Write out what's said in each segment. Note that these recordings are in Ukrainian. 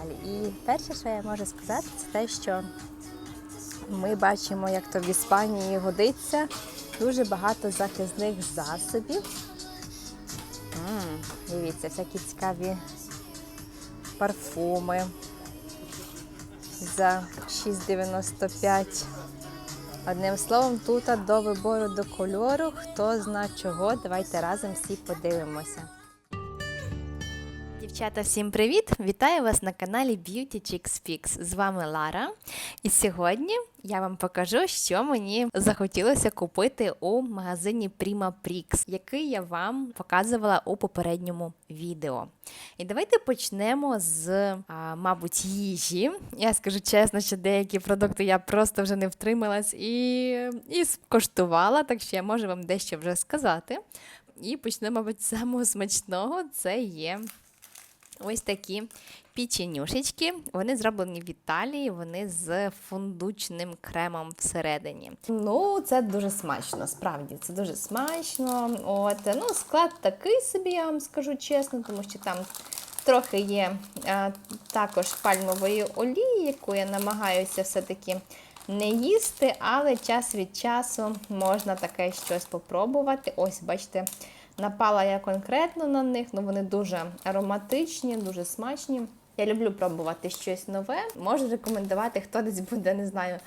Італії. І перше, що я можу сказати, це те, що ми бачимо, як то в Іспанії годиться дуже багато захисних засобів. М, дивіться, всякі цікаві парфуми за 6,95. Одним словом, тут до вибору до кольору, хто зна чого, давайте разом всі подивимося. Дівчата, всім привіт! Вітаю вас на каналі Beauty Chicks Fix. З вами Лара. І сьогодні я вам покажу, що мені захотілося купити у магазині Prima Prix, який я вам показувала у попередньому відео. І давайте почнемо з, мабуть, їжі. Я скажу чесно, що деякі продукти я просто вже не втрималась і, і скоштувала, так що я можу вам дещо вже сказати. І почнемо, мабуть, з самого смачного. Це є Ось такі печенюшечки. Вони зроблені в Італії, вони з фундучним кремом всередині. Ну, це дуже смачно, справді, це дуже смачно. От, ну, склад такий собі, я вам скажу чесно, тому що там трохи є а, також пальмової олії, яку я намагаюся все-таки не їсти, але час від часу можна таке щось попробувати. Ось, бачите. Напала я конкретно на них, ну вони дуже ароматичні, дуже смачні. Я люблю пробувати щось нове. Можу рекомендувати, хто десь буде, не знаю,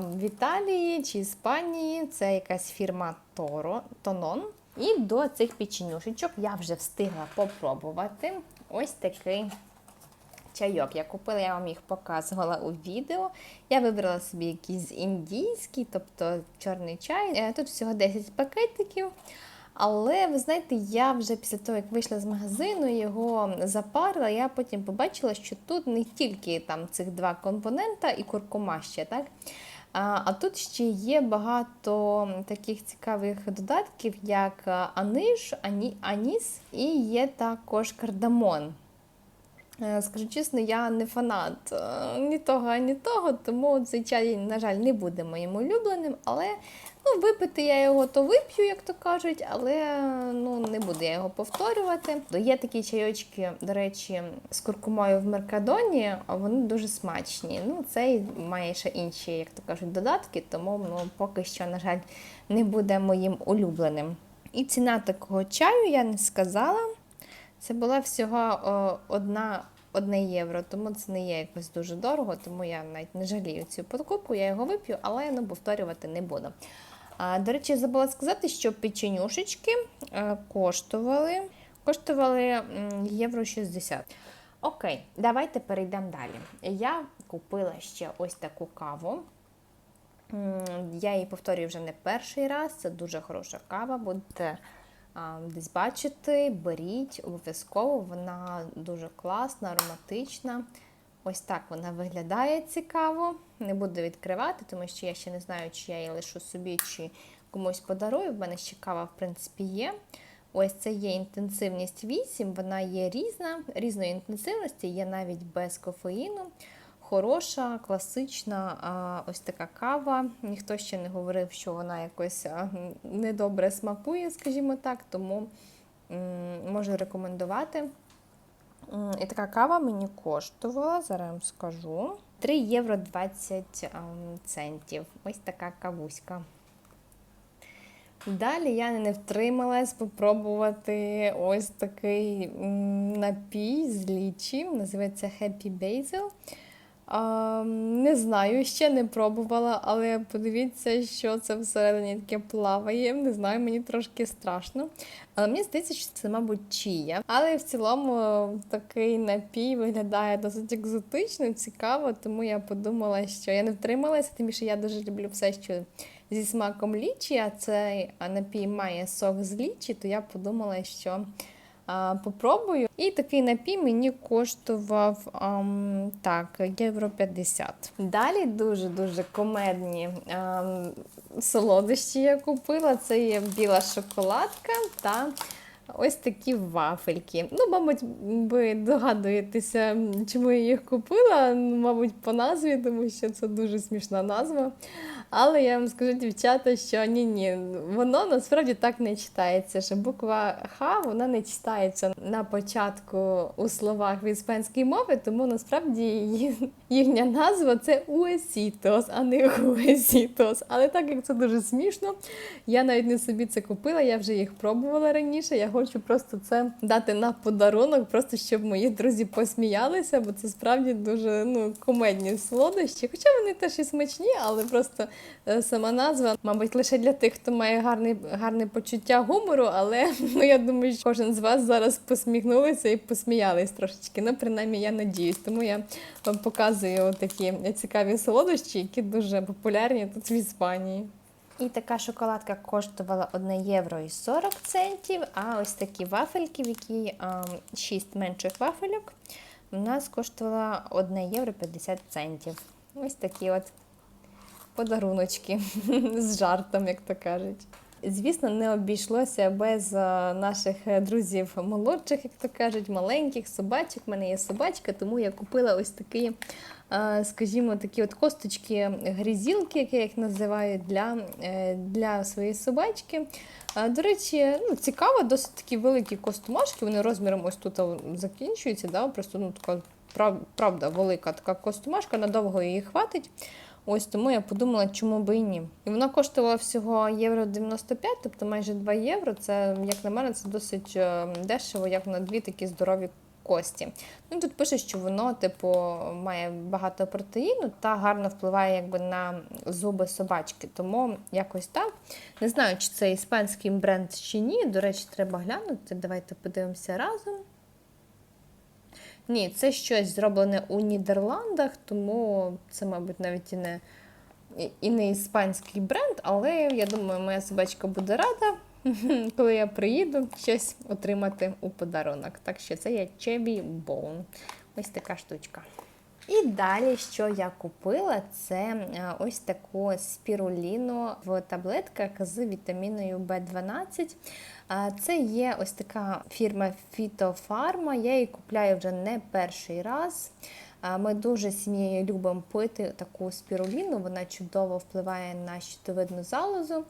в Італії чи Іспанії. Це якась фірма Торо, Тонон. І до цих печенюшечок я вже встигла попробувати ось такий чайок. Я купила, я вам їх показувала у відео. Я вибрала собі якийсь індійський, тобто чорний чай. Е, Тут всього 10 пакетиків. Але ви знаєте, я вже після того, як вийшла з магазину, його запарила, я потім побачила, що тут не тільки там цих два компонента і куркума ще, так? А, а тут ще є багато таких цікавих додатків, як аниш, ані, аніс і є також кардамон. Е, Скажу чесно, я не фанат е, ні того, ані того, тому цей чай, на жаль, не буде моїм улюбленим, але ну, випити я його то вип'ю, як то кажуть, але ну, не буду я його повторювати. Є такі чайочки, до речі, з куркумою в Меркадоні, а вони дуже смачні. Ну, Цей має ще інші, як то кажуть, додатки, тому ну, поки що, на жаль, не буде моїм улюбленим. І ціна такого чаю я не сказала. Це була всього одна, одне євро, тому це не є якось дуже дорого, тому я навіть не жалію цю покупку, я його вип'ю, але ну, повторювати не буду. До речі, забула сказати, що печенюшечки коштували коштували євро 60. Окей, давайте перейдемо далі. Я купила ще ось таку каву. Я її повторюю вже не перший раз. Це дуже хороша кава. Будете десь бачити, беріть, обов'язково. Вона дуже класна, ароматична. Ось так вона виглядає цікаво. Не буду відкривати, тому що я ще не знаю, чи я її лишу собі, чи комусь подарую. В мене ще кава, в принципі, є. Ось це є інтенсивність 8, вона є різна, різної інтенсивності, є навіть без кофеїну. Хороша, класична ось така кава. Ніхто ще не говорив, що вона якось недобре смакує, скажімо так, тому можу рекомендувати. І така кава мені коштувала, зараз вам скажу. 3 євро 20 ем, центів. Ось така кавуська. Далі я не втрималась спробувати ось такий напій з лічі, називається Happy Basil. А, не знаю, ще не пробувала, але подивіться, що це всередині таке плаває. Не знаю, мені трошки страшно. Але мені здається, що це, мабуть, чія. Але в цілому такий напій виглядає досить екзотично, цікаво, тому я подумала, що я не втрималася, тим більше я дуже люблю все, що зі смаком лічі, а цей напій має сок з лічі, то я подумала, що попробую. І такий напій мені коштував ем, так, євро 50. Далі дуже-дуже комедні ем, солодощі я купила. Це є біла шоколадка та ось такі вафельки. Ну, мабуть, ви догадуєтеся, чому я їх купила. Мабуть, по назві, тому що це дуже смішна назва. Але я вам скажу, дівчата, що ні, ні, воно насправді так не читається. Що буква Х вона не читається на початку у словах в іспанській мові, тому насправді їхня назва це Уесітос, а не Хуесітос. Але так як це дуже смішно, я навіть не собі це купила, я вже їх пробувала раніше. Я хочу просто це дати на подарунок, просто щоб мої друзі посміялися, бо це справді дуже ну, комедні солодощі. Хоча вони теж і смачні, але просто е, сама назва, мабуть, лише для тих, хто має гарний, гарне почуття гумору, але ну, я думаю, що кожен з вас зараз посміхнулися і посміялись трошечки. Ну, принаймні, я надіюсь. Тому я вам показую такі цікаві солодощі, які дуже популярні тут в Іспанії. І така шоколадка коштувала 1 євро і 40 центів, а ось такі вафельки, в якій 6 менших вафельок, у нас коштувала 1 євро 50 центів. Ось такі от подаруночки з жартом, як то кажуть. Звісно, не обійшлося без наших е, друзів молодших, як то кажуть, маленьких собачок. У мене є собачка, тому я купила ось такі, а, скажімо, такі от косточки грізілки, як я їх називаю, для, е, для своєї собачки. До речі, ну, цікаво, досить такі великі костомашки, вони розміром ось тут закінчуються. Да? Просто ну, така прав- правда велика така костомашка, надовго її хватить. Ось тому я подумала, чому би і ні. І вона коштувала всього євро 95, тобто майже 2 євро. Це, як на мене, це досить е, дешево, як на дві такі здорові кості. Ну тут пише, що воно, типу, має багато протеїну та гарно впливає якби на зуби собачки. Тому якось так. Не знаю, чи це іспанський бренд чи ні. До речі, треба глянути. Давайте подивимося разом. Ні, це щось зроблене у Нідерландах, тому це, мабуть, навіть і не, і- не іспанський бренд, але я думаю, моя собачка буде рада, коли я приїду, щось отримати у подарунок. Так що це є Chevy Bone. Ось така штучка. І далі, що я купила, це е, ось таку спіруліну в таблетках з вітаміною В12. Це є ось така фірма Фітофарма. Я її купляю вже не перший раз. Ми дуже сім'єю любимо пити таку спіруліну, вона чудово впливає на щитовидну залозу.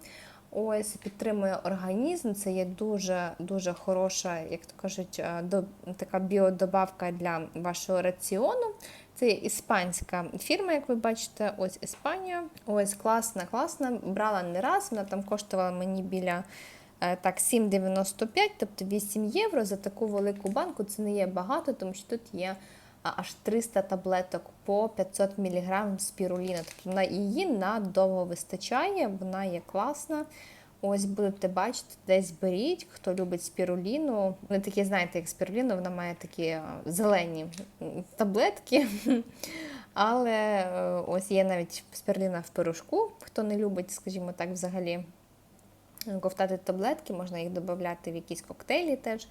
Ось підтримує організм. Це є дуже дуже хороша, як то кажуть, е, до така біодобавка для вашого раціону. Це іспанська фірма, як ви бачите, ось Іспанія. Ось класна, класна. Брала не раз. Вона там коштувала мені біля е, так 7,95, тобто 8 євро за таку велику банку. Це не є багато, тому що тут є аж 300 таблеток по 500 мг спіруліна. Тобто її надовго вистачає, вона є класна. Ось будете бачити, десь беріть, хто любить спіруліну. Вони такі, знаєте, як спіруліна, вона має такі зелені таблетки. Але е, ось є навіть спіруліна в порошку, хто не любить, скажімо так, взагалі ковтати таблетки, можна їх додати в якісь коктейлі теж.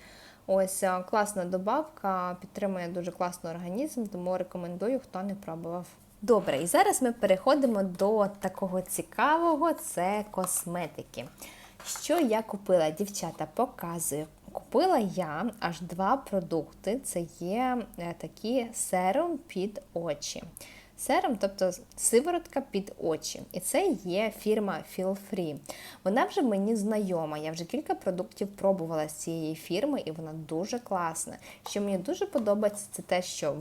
Ось класна добавка, підтримує дуже класно організм, тому рекомендую, хто не пробував. Добре, і зараз ми переходимо до такого цікавого це косметики. Що я купила, дівчата, показую. Купила я аж два продукти. Це є е, такі серум під очі. Серум, тобто сиворотка під очі. І це є фірма Feel Free. Вона вже мені знайома. Я вже кілька продуктів пробувала з цієї фірми, і вона дуже класна. Що мені дуже подобається, це те, що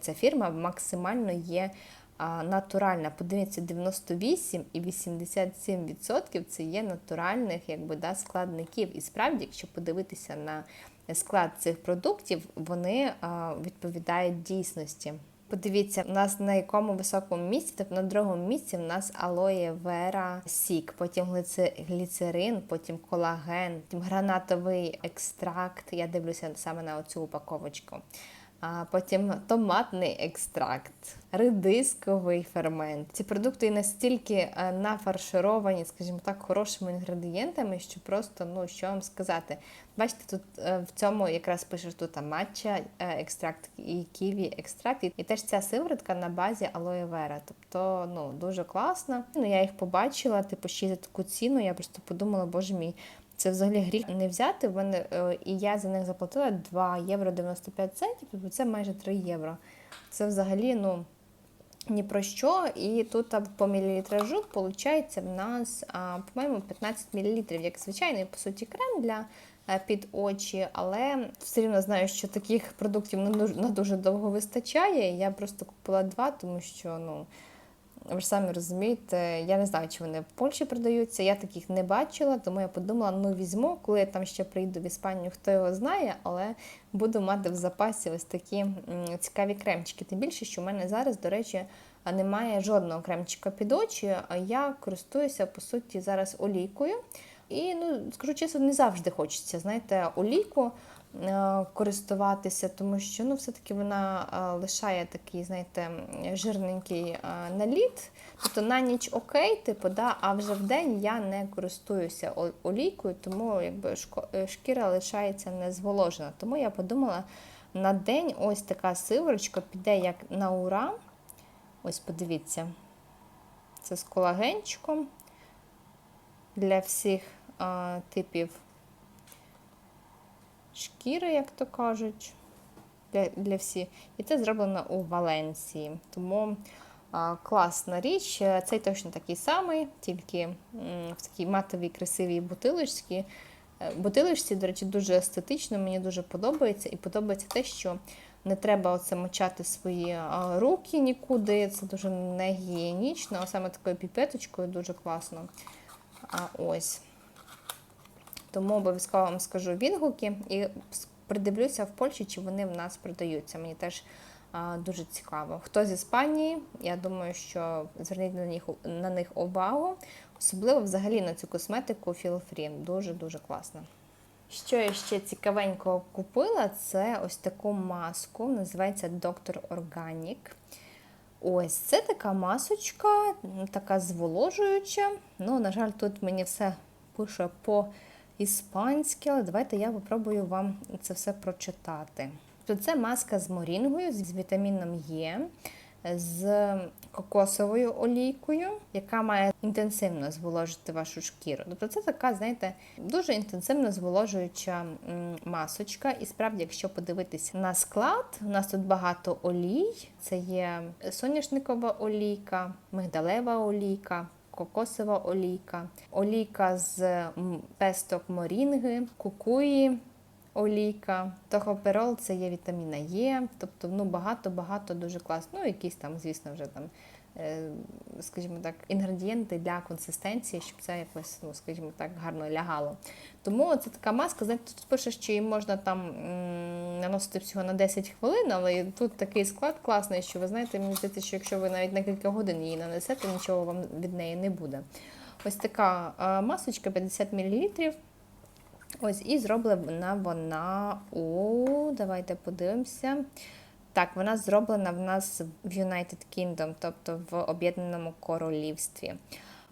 ця фірма максимально є натуральна. Подивіться, 98 і 87% це є натуральних якби, да, складників. І справді, якщо подивитися на склад цих продуктів, вони а, відповідають дійсності. Подивіться, в нас на якому високому місці, тобто на другому місці в нас алоє вера сік, потім гліцерин, потім колаген, потім гранатовий екстракт. Я дивлюся саме на оцю упаковочку. А потім томатний екстракт, редисковий фермент. Ці продукти настільки е, нафаршировані, скажімо так, хорошими інгредієнтами, що просто, ну що вам сказати. Бачите, тут е, в цьому якраз пише тут матча екстракт і ківі екстракт. І теж ця сиворотка на базі алоє вера. Тобто, ну дуже класно. Ну я їх побачила, типу ще за таку ціну. Я просто подумала, боже мій. Це взагалі гріх не взяти. В мене, е, і я за них заплатила 2 євро 95 центів, тобто це майже 3 євро. Це взагалі, ну. Ні про що, і тут а, по мілілітражу виходить в нас, по-моєму, 15 мл, як звичайний, по суті, крем для е, під очі, але все рівно знаю, що таких продуктів дуже, на дуже довго вистачає. Я просто купила два, тому що, ну, ви ж самі розумієте, я не знаю, чи вони в Польщі продаються. Я таких не бачила, тому я подумала, ну візьму, коли я там ще прийду в Іспанію, хто його знає, але буду мати в запасі ось такі цікаві кремчики. Тим більше, що в мене зараз, до речі, немає жодного кремчика під очі. А я користуюся по суті зараз олійкою. І ну скажу чесно, не завжди хочеться, знаєте, олійку користуватися, тому що ну, все-таки вона е, лишає такий, знаєте, жирненький е, наліт. Тобто на ніч окей, типу, да, а вже в день я не користуюся олійкою, тому якби е, шкіра лишається не зволожена. Тому я подумала, на день ось така сиворочка піде як на ура. Ось подивіться. Це з колагенчиком для всіх а, типів шкіри, як то кажуть. Для, для всіх. І це зроблено у Валенції. Тому а, класна річ. Цей точно такий самий, тільки м, в такій матовій красивій бутилочці. Е, Бутилочці, до речі, дуже естетично, мені дуже подобається. І подобається те, що не треба оце мочати свої руки нікуди. Це дуже негігієнічно, а саме такою піпеточкою дуже класно. А, ось. Тому обов'язково вам скажу відгуки і придивлюся в Польщі, чи вони в нас продаються. Мені теж а, дуже цікаво. Хто з Іспанії, я думаю, що зверніть на них, на них увагу. Особливо взагалі на цю косметику Feel Free. Дуже-дуже класно. Що я ще цікавенького купила, це ось таку маску, називається Dr. Organic. Ось це така масочка, така зволожуюча. Ну, на жаль, тут мені все пише по-іспанськи, але давайте я попробую вам це все прочитати. Тобто це маска з морінгою, з вітаміном Е, з кокосовою олійкою, яка має інтенсивно зволожити вашу шкіру. Тобто це така, знаєте, дуже інтенсивно зволожуюча масочка. І справді, якщо подивитися на склад, у нас тут багато олій. Це є соняшникова олійка, мигдалева олійка. Кокосова олійка, олійка з песток морінги, кукуї, олійка, тохоперол це є вітаміна Е, тобто ну багато-багато дуже класно. Ну, якісь там, звісно, вже там, е, скажімо так, інгредієнти для консистенції, щоб це якось, ну, скажімо так, гарно лягало. Тому це така маска, знаєте, тут пише, що її можна там наносити всього на 10 хвилин, але тут такий склад класний, що ви знаєте, мені здається, що якщо ви навіть на кілька годин її нанесете, нічого вам від неї не буде. Ось така масочка 50 мл. Ось, і зроблена вона у. Давайте подивимося. Так, вона зроблена в нас в United Kingdom, тобто в Об'єднаному Королівстві.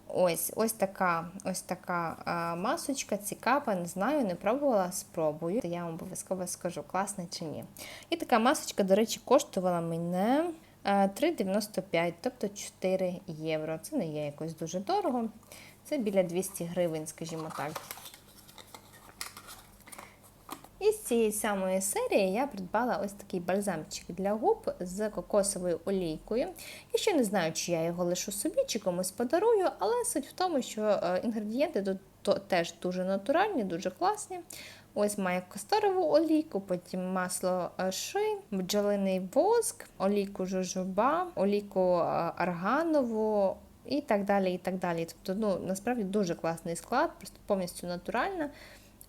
Ось ось така ось така масочка, цікава, не знаю, не пробувала, спробую. Я вам обов'язково скажу, класна чи ні. І така масочка, до речі, коштувала мене е, 3,95, тобто 4 євро. Це не є якось дуже дорого. Це біля 200 гривень, скажімо так. І з цієї самої серії я придбала ось такий бальзамчик для губ з кокосовою олійкою. Я ще не знаю, чи я його лишу собі, чи комусь подарую, але суть в тому, що е, інгредієнти тут теж дуже натуральні, дуже класні. Ось має касторову олійку, потім масло е, ши, бджолиний воск, олійку жожоба, олійку е, арганову. І так далі, і так далі. Тобто, ну насправді дуже класний склад, просто повністю натуральна.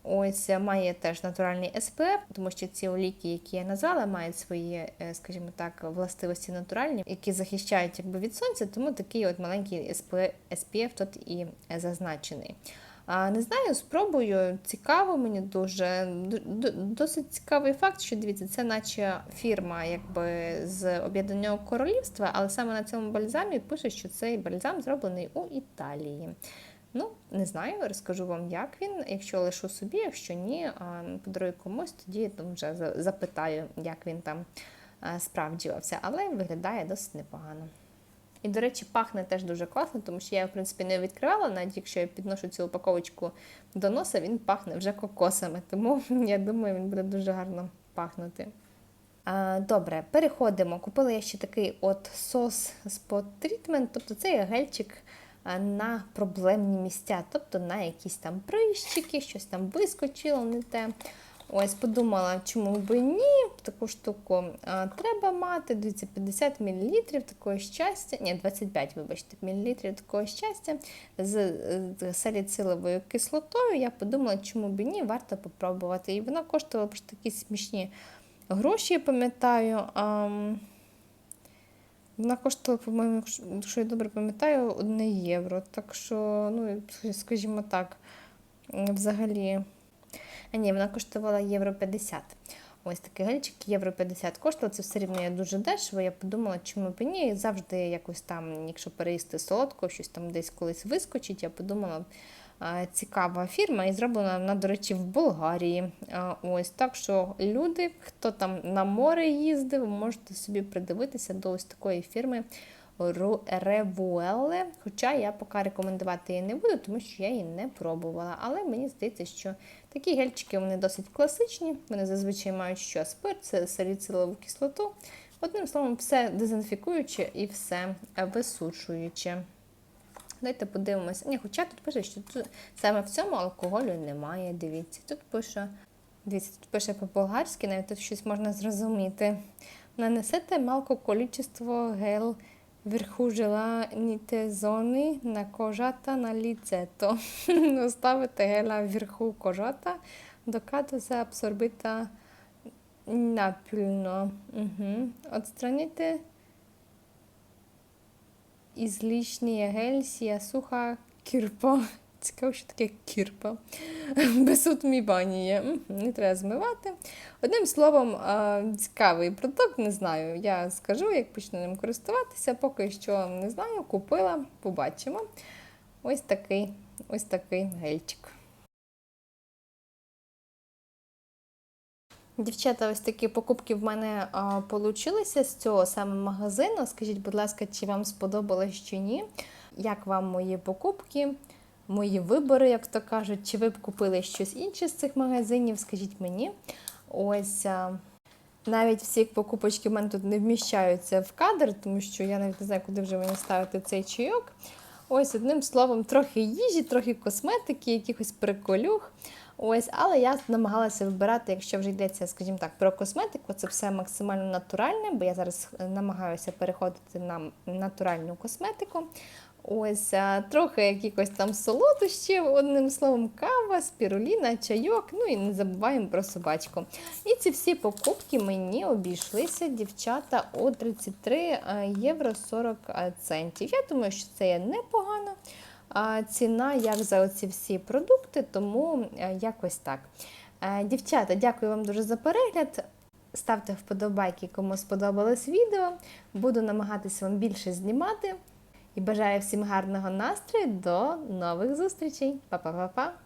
Ось е, має теж натуральний SPF, тому що ці олійки, які я назвала, мають свої, е, скажімо так, властивості натуральні, які захищають якби від сонця, тому такий от маленький SPF тут і е, зазначений. А, Не знаю, спробую. Цікаво мені дуже. Досить цікавий факт, що дивіться, це наче фірма якби з Об'єднаного Королівства, але саме на цьому бальзамі пише, що цей бальзам зроблений у Італії. Ну, не знаю, розкажу вам, як він. Якщо лишу собі, якщо ні, подарую комусь, тоді вже запитаю, як він там а, справджувався, але виглядає досить непогано. І, до речі, пахне теж дуже класно, тому що я, в принципі, не відкривала, навіть якщо я підношу цю упаковочку до носа, він пахне вже кокосами. Тому я думаю, він буде дуже гарно пахнути. Добре, переходимо. Купила я ще такий от сос Spot Treatment, тобто це є гельчик на проблемні місця, тобто на якісь там прищики, щось там вискочило, не те. Ось подумала, чому би ні, таку штуку а, треба мати. Дивіться, 50 мл такого щастя, ні, 25, вибачте, мл такого щастя з, з саліциловою кислотою. Я подумала, чому би ні, варто попробувати. І вона коштувала просто такі смішні гроші, я пам'ятаю. Вона коштувала, по-моєму, якщо я добре пам'ятаю, 1 євро. Так що, ну, скажімо так, взагалі. А ні, вона коштувала євро 50. Ось такий гельчик, євро 50 коштував, це все рівно я дуже дешево. Я подумала, чому б ні. Завжди якось там, якщо переїсти солодко, щось там десь колись вискочить, я подумала, цікава фірма і зроблена вона, до речі, в Болгарії. Ось так що люди, хто там на море їздив, можете собі придивитися до ось такої фірми. Ревуеле, хоча я поки рекомендувати її не буду, тому що я її не пробувала. Але мені здається, що такі гельчики вони досить класичні. Вони зазвичай мають що спирт, саліцилову кислоту. Одним словом, все дезінфікуюче і все висушуюче. Давайте подивимося. Ні, Хоча тут пише, що тут саме в цьому алкоголю немає. Дивіться, тут пише, дивіться, тут пише по-болгарськи, навіть тут щось можна зрозуміти. Нанесете малко количество гел желаните зони на кожата на ліцето. Оставите гела вверху кожата, докато се абсорбита напільно. Угу. Отстраните ізлишній гель, сія суха кірпа. Цікаво, що таке кірпа. Без отмівання. Не треба змивати. Одним словом, цікавий продукт, не знаю. Я скажу, як почну ним користуватися, поки що не знаю, купила, побачимо. Ось такий, ось такий гельчик. Дівчата, ось такі покупки в мене получилися з цього саме магазину. Скажіть, будь ласка, чи вам сподобалось чи ні? Як вам мої покупки, мої вибори, як то кажуть, чи ви б купили щось інше з цих магазинів? Скажіть мені. Ось навіть всі покупочки в мене тут не вміщаються в кадр, тому що я навіть не знаю, куди вже мені ставити цей чайок. Ось, одним словом, трохи їжі, трохи косметики, якихось приколюх. Ось, але я намагалася вибирати, якщо вже йдеться, скажімо так, про косметику, це все максимально натуральне, бо я зараз намагаюся переходити на натуральну косметику. Ось трохи якихось там солодощів, одним словом, кава, спіруліна, чайок. Ну і не забуваємо про собачку. І ці всі покупки мені обійшлися, дівчата, у 33 євро 40 центів. Я думаю, що це є непогано. Ціна, як за оці всі продукти, тому якось так. Дівчата, дякую вам дуже за перегляд. Ставте вподобайки, кому сподобалось відео. Буду намагатися вам більше знімати. І бажаю всім гарного настрою. До нових зустрічей. Па-па-па-па!